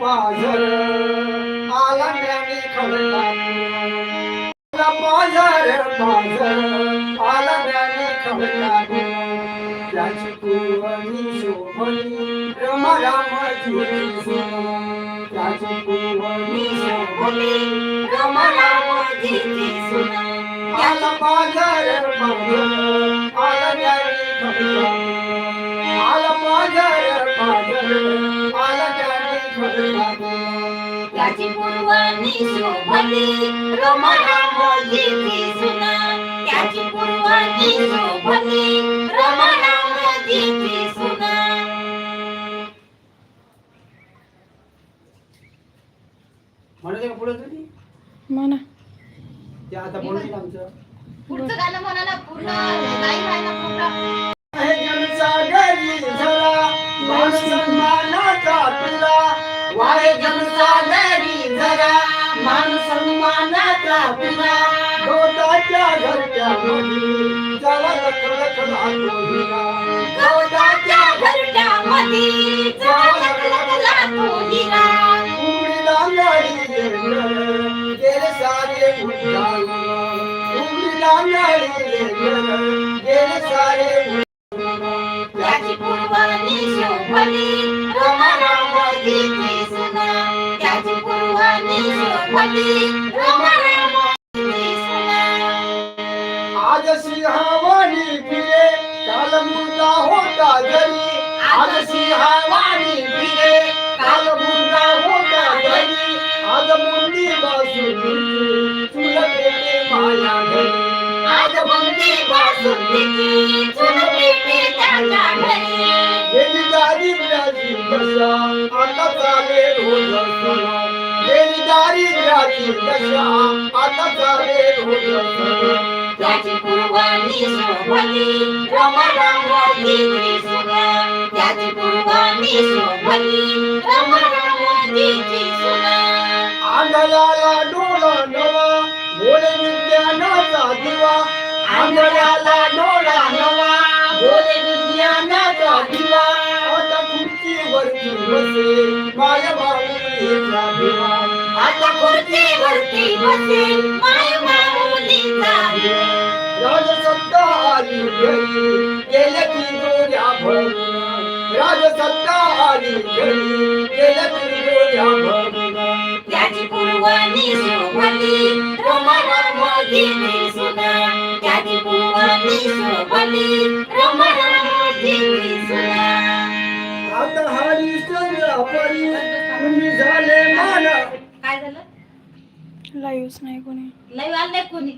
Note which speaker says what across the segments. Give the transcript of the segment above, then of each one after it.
Speaker 1: पाझर आला ज्ञानी पाझर पाझर आला ज्ञानी त्याची पूर्वनी शोभली रम राम सुना त्याची पूर्वनी शोभली रम राम सुना आला पाझर पाझर आला ज्ञानी खडकातून आला पाझर पाझर आला ज्ञानी
Speaker 2: त्याची पूर्वानी शोभली रमा रामजीची सुना त्याची पूर्वानी शोभली रमा रामजीची सुना
Speaker 1: म्हणते का पुढे तुम्ही
Speaker 3: म्हणा.
Speaker 1: ते आता बोलतील आमचं.
Speaker 2: पुढचं गाणं म्हणा ना पूर्ण नाही राहिला
Speaker 1: हे जनसागरी जनसागरी झरा मान सन्मानाचा घरच्या मधी चला लखलख
Speaker 2: गवताच्या हिरा
Speaker 1: लांगडी सारे लांगडी सारे
Speaker 2: त्याची
Speaker 1: आज सिंहावानी फिरे काल मुर्दा होता जरी आज सिंहावानी फिरे काल मुर्दा होता जरी आज मुंडी बासुरी तुला पेटे माया घरी.
Speaker 2: आज मुंडी बासुंदीची चुल पेटे त्याच्या घरी.
Speaker 1: गेली दारिद्र्याची दशा आता दारिद्र्याची दशा आता चाले
Speaker 2: त्याची पूर्वानी शोभली रमा रामजीची सुना त्याची पूर्वानी शोभली सुना
Speaker 1: आंधळ्याला डोळा नवा बोले विज्ञानाचा दिवा. आंधळ्याला डोळा नवा भोले विज्ञानाचा दिवा आता खुर्चीवरती बसे माय बाबूचा दिवा
Speaker 2: आता खुर्चीवरती बसेल माय माऊलीचा
Speaker 1: राजसत्ता आली घरी गेल्या ती डोळ्या भरून. राजसत्ता आली घरी गेल्या ती डोळ्या भरून.
Speaker 2: त्याची पूर्वानी शोभली रमा रामजीची सुना त्याची पूर्वानी सुना
Speaker 1: आता परी तुम्ही झाले
Speaker 2: काय झालं?
Speaker 3: लाईव्हच नाही कोणी.
Speaker 2: लाईव्ह आलं नाही कोणी?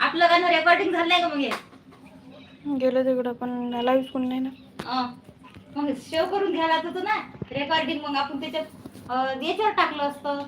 Speaker 2: आपलं गाणं रेकॉर्डिंग झालंय का मग
Speaker 3: गेलं तिकडं पण लाईव्ह कोणी नाही ना.
Speaker 2: मग सेव्ह करून घ्यायला होतं ना. रेकॉर्डिंग मग आपण त्याच्यात याच्यावर टाकलं असतं.